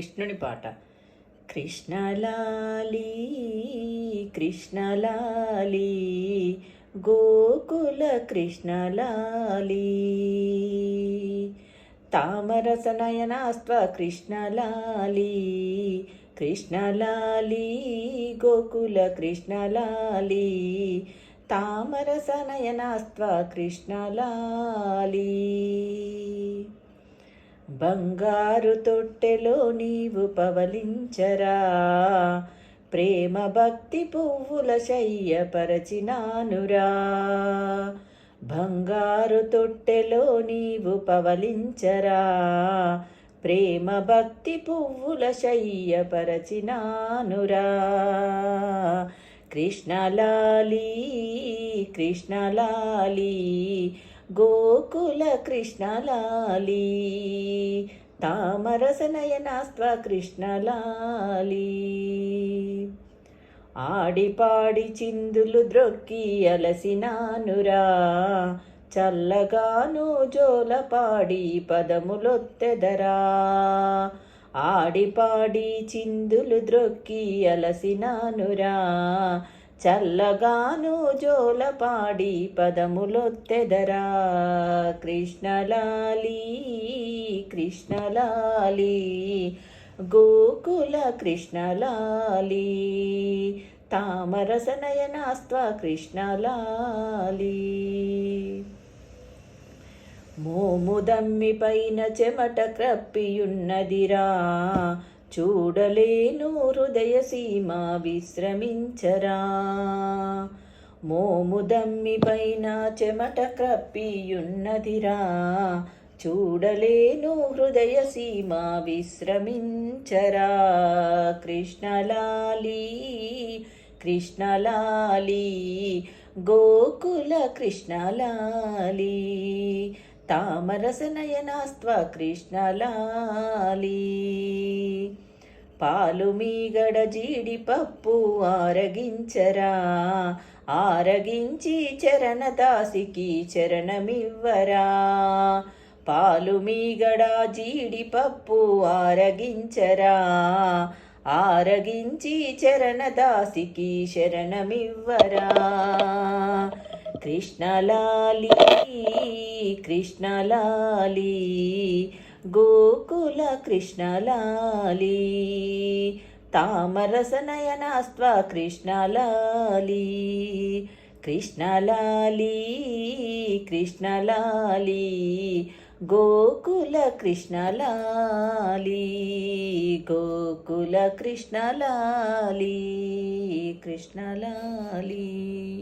కృష్ణుని పాట. కృష్ణలాలి కృష్ణలాలి గోకుల కృష్ణలాలి. తామరస నయనాస్త్వ కృష్ణలాలి కృష్ణలాలి గోకుల కృష్ణలాలి. తామరస నయనాస్త్వ కృష్ణలాలి. బంగారు తొట్టెలో నీవు పవలించరా. ప్రేమ భక్తి పువ్వుల శయ్యపరచినానురా బంగారు తొట్టెలో నీవు పవలించరా. ప్రేమ భక్తి పువ్వుల శయ్యపరచినానురా కృష్ణలాలి కృష్ణలాలి గోకుల కృష్ణలాలి తామరస కృష్ణలాలీ కృష్ణలాలి. ఆడిపాడి చిందులు ద్రొక్కి అలసినానురా చల్లగాను జోలపాడి పదములొత్తెదరా. ఆడిపాడి చిందులు ద్రొక్కి అలసినానురా. చల్లగాను జోలపాడి పదములొత్తెదరా. కృష్ణలాలి కృష్ణలాలి గోకుల కృష్ణలాలి తామరసనయనాస్త్వ కృష్ణలాలి. మోముదమ్మి పైన చెమట క్రప్పియున్నదిరా. చూడలేను హృదయ సీమ విశ్రమించరా. మోముదమ్మి పైన చెమట క్రప్పియున్నదిరా. చూడలేను హృదయ సీమ విశ్రమించరా. కృష్ణలాలి కృష్ణలాలి గోకుల కృష్ణలాలి. తామరస నయనాస్త్వ కృష్ణలాలి పాలు మీగడ జీడిపప్పు ఆరగించరా. ఆరగించి చరణ దాసికి చరణమివ్వరా. పాలు మీగడ జీడిపప్పు ఆరగించరా. ఆరగించి చరణ దాసికి శరణమివ్వరా కృష్ణలాలి కృష్ణలాలి గోకుల కృష్ణలాలి తామరసనయనాస్త్వ కృష్ణలాలి కృష్ణలాలి కృష్ణలాలి గోకుల కృష్ణలాలి గోకుల కృష్ణలాలి కృష్ణలాలి.